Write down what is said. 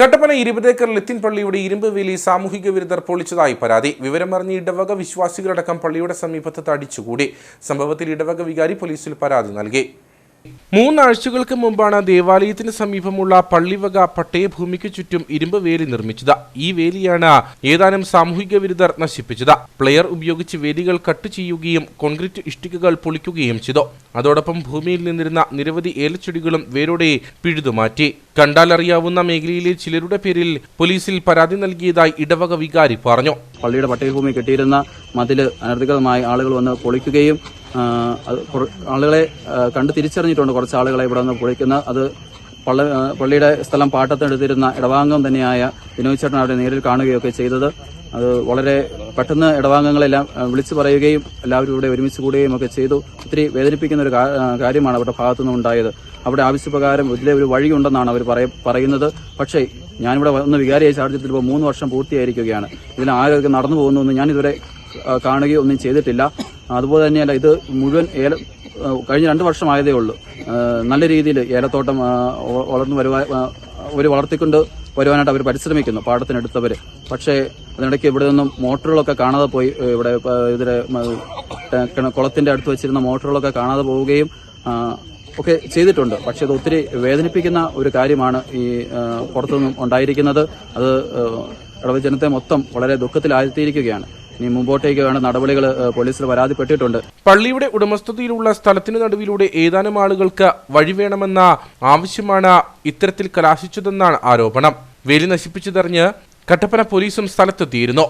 കട്ടപ്പന ഇരുപതേക്കർ ലത്തിൻ പള്ളിയുടെ ഇരുമ്പ് വേലി സാമൂഹിക വിരുദ്ധർ പൊളിച്ചതായി പരാതി. വിവരമറിഞ്ഞ് ഇടവക വിശ്വാസികളടക്കം പള്ളിയുടെ സമീപത്ത് തടിച്ചുകൂടി. സംഭവത്തിൽ ഇടവക വികാരി പോലീസിൽ പരാതി നൽകി. മൂന്നാഴ്ചകൾക്ക് മുമ്പാണ് ദേവാലയത്തിന് സമീപമുള്ള പള്ളിവക പട്ടയഭൂമിക്ക് ചുറ്റും ഇരുമ്പ് വേലി നിർമ്മിച്ചത്. ഈ വേലിയാണ് ഏതാനും സാമൂഹിക വിരുദ്ധർ നശിപ്പിച്ചത്. പ്ലെയർ ഉപയോഗിച്ച് വേലികൾ കട്ട് ചെയ്യുകയും കോൺക്രീറ്റ് ഇഷ്ടികകൾ പൊളിക്കുകയും ചെയ്തു. അതോടൊപ്പം ഭൂമിയിൽ നിന്നിരുന്ന നിരവധി ഏലച്ചെടികളും വേരോടെ പിഴുതുമാറ്റി. കണ്ടാലറിയാവുന്ന മേഖലയിലെ ചിലരുടെ പേരിൽ പോലീസിൽ പരാതി നൽകിയതായി ഇടവക വികാരി പറഞ്ഞു. പള്ളിയുടെ പട്ടയഭൂമി കെട്ടിയിരുന്ന മതിൽ അനധികൃതമായി ആളുകൾ വന്ന് പൊളിക്കുകയും ആളുകളെ കണ്ട് തിരിച്ചറിഞ്ഞിട്ടുണ്ട് കുറച്ച് ആളുകളെ ഇവിടെ നിന്ന് പൊളിക്കുന്ന. അത് പള്ള പള്ളിയുടെ സ്ഥലം പാട്ടത്തെടുത്തിരുന്ന ഇടവാംഗം തന്നെയായ വിനോദ് ചേട്ടൻ അവിടെ നേരിൽ കാണുകയൊക്കെ ചെയ്തത്. അത് വളരെ പെട്ടെന്ന് ഇടവാംഗങ്ങളെല്ലാം വിളിച്ചു പറയുകയും എല്ലാവരും ഇവിടെ ഒരുമിച്ച് കൂടുകയും ഒക്കെ ചെയ്തു. ഒത്തിരി വേദനിപ്പിക്കുന്ന ഒരു കാര്യമാണ് അവരുടെ ഭാഗത്തു ഉണ്ടായത്. അവിടെ ആവശ്യപ്രകാരം ഇതിലെ ഒരു വഴിയുണ്ടെന്നാണ് അവർ പറയ- പറയുന്നത്. പക്ഷേ ഞാനിവിടെ വന്ന് വികാരിയായി സാഹചര്യത്തിൽ ഇപ്പോൾ മൂന്ന് വർഷം പൂർത്തിയായിരിക്കുകയാണ്. ഇതിൽ ആരൊക്കെ നടന്നു പോകുന്നു ഞാൻ ഇതുവരെ കാണുകയോ ഒന്നും ചെയ്തിട്ടില്ല. അതുപോലെ തന്നെയല്ല ഇത് മുഴുവൻ ഏല കഴിഞ്ഞ രണ്ട് വർഷമായതേ ഉള്ളൂ. നല്ല രീതിയിൽ ഏലത്തോട്ടം വളർന്നു വരുവാൻ ഒരു വളർത്തിക്കൊണ്ട് വരുവാനായിട്ട് അവർ പരിശ്രമിക്കുന്നു പാടത്തിനെടുത്തവർ പക്ഷേ അതിനിടയ്ക്ക് ഇവിടെ നിന്നും മോട്ടറുകളൊക്കെ കാണാതെ പോയി ഇവിടെ ഇതിലെ കുളത്തിന്റെ അടുത്ത് വെച്ചിരുന്ന മോട്ടറുകളൊക്കെ കാണാതെ പോവുകയും ഒക്കെ ചെയ്തിട്ടുണ്ട്. പക്ഷേ അത് ഒത്തിരി വേദനിപ്പിക്കുന്ന ഒരു കാര്യമാണ് ഈ പുറത്തുനിന്നും ഉണ്ടായിരിക്കുന്നത്. അത് ഇടവ് ജനത്തെ മൊത്തം വളരെ ദുഃഖത്തിലാഴ്ത്തിയിരിക്കുകയാണ്. ഇനി മുമ്പോട്ടേക്ക് വേണ്ട നടപടികൾ പോലീസിൽ പരാതിപ്പെട്ടിട്ടുണ്ട്. പള്ളിയുടെ ഉടമസ്ഥതയിലുള്ള സ്ഥലത്തിന് നടുവിലൂടെ ഏതാനും ആളുകൾക്ക് വഴി വേണമെന്ന ആവശ്യമാണ് ഇത്തരത്തിൽ കലാശിച്ചതെന്നാണ് ആരോപണം. വേലി നശിപ്പിച്ചതറിഞ്ഞ് കട്ടപ്പന പോലീസും സ്ഥലത്തെത്തിയിരുന്നു.